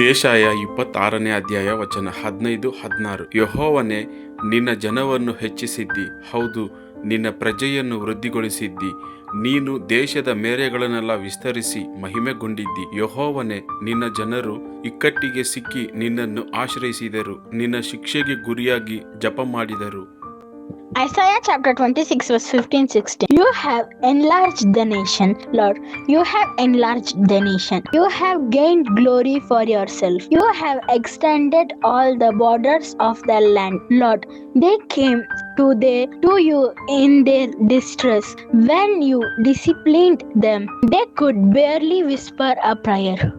ಏಷಾಯ ಇಪ್ಪತ್ತಾರನೇ ಅಧ್ಯಾಯ ವಚನ ಹದಿನೈದು, ಹದಿನಾರು. ಯಹೋವನೇ, ನಿನ್ನ ಜನವನ್ನು ಹೆಚ್ಚಿಸಿದ್ದಿ. ಹೌದು, ನಿನ್ನ ಪ್ರಜೆಯನ್ನು ವೃದ್ಧಿಗೊಳಿಸಿದ್ದಿ. ನೀನು ದೇಶದ ಮೇರೆಗಳನ್ನೆಲ್ಲ ವಿಸ್ತರಿಸಿ ಮಹಿಮೆಗೊಂಡಿದ್ದಿ. ಯಹೋವನೇ, ನಿನ್ನ ಜನರು ಇಕ್ಕಟ್ಟಿಗೆ ಸಿಕ್ಕಿ ನಿನ್ನನ್ನು ಆಶ್ರಯಿಸಿದರು. ನಿನ್ನ ಶಿಕ್ಷೆಗೆ ಗುರಿಯಾಗಿ ಜಪ ಮಾಡಿದರು Isaiah chapter 26, verse 15 16. You have enlarged the nation, Lord. You have enlarged the nation. You have gained glory for yourself. You have extended all the borders of the land, Lord. They came to, their, to you in their distress. When you disciplined them, they could barely whisper a prayer.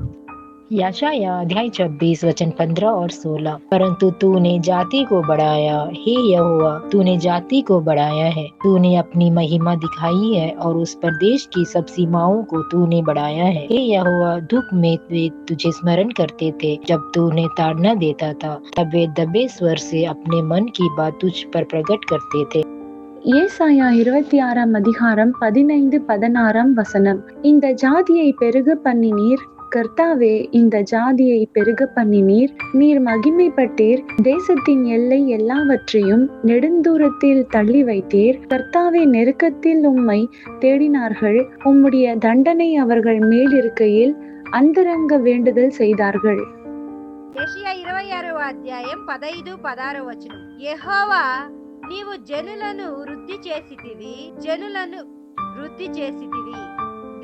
याशाया अध्याय छब्बीस वचन पंद्रह और सोलह परंतु तूने जाति को बढ़ाया हे यहोवा तूने जाति को बढ़ाया है तूने अपनी महिमा दिखाई है और उस प्रदेश की सब सीमाओं को तूने बढ़ाया है हे यहोवा दुख में वे तुझे स्मरण करते थे जब तू उन्हें ताड़ना देता था तब वे दबे स्वर से अपने मन की बात तुझ पर प्रकट करते थे ஏசாயா இருபத்தி ஆறாம் அதிகாரம் பதினைந்து பதினாறாம் வசனம் இந்த ஜாதியை பெருக பண்ணினீர் கர்த்தாவே இந்த ஜாதியை பெருக பண்ணினீர் நீர் மகிமைப்பட்டீர் தேசத்தின் எல்லை எல்லாவற்றையும் நெடுந்தூரத்தில் தள்ளி வைத்தீர் கர்த்தாவே நெருக்கத்தில் உம்மை தேடினார்கள் உம்முடைய தண்டனை அவர்கள் மேலிருக்கையில் அந்தரங்க வேண்டுதல் செய்தார்கள் యెషయా ఇరవై ఆరవ అధ్యాయం పదైదు పదారు వచనం యెహోవా నీవు జనులను వృద్ధి చేసితివి జనులను వృద్ధి చేసితివి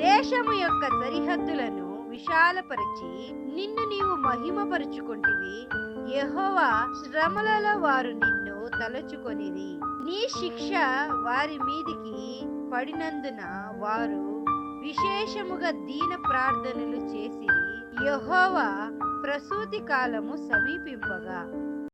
దేశము యొక్క సరిహద్దులను విశాలపరిచి నిన్ను నీవు మహిమపరుచుకుంటివి. యహోవా శ్రమలలో వారు నిన్ను తలచుకొనిది నీ శిక్ష వారి మీదికి పడినందున వారు విశేషముగా దీన ప్రార్థనలు చేసి యహోవా ప్రసూతి కాలము సమీపింపగా.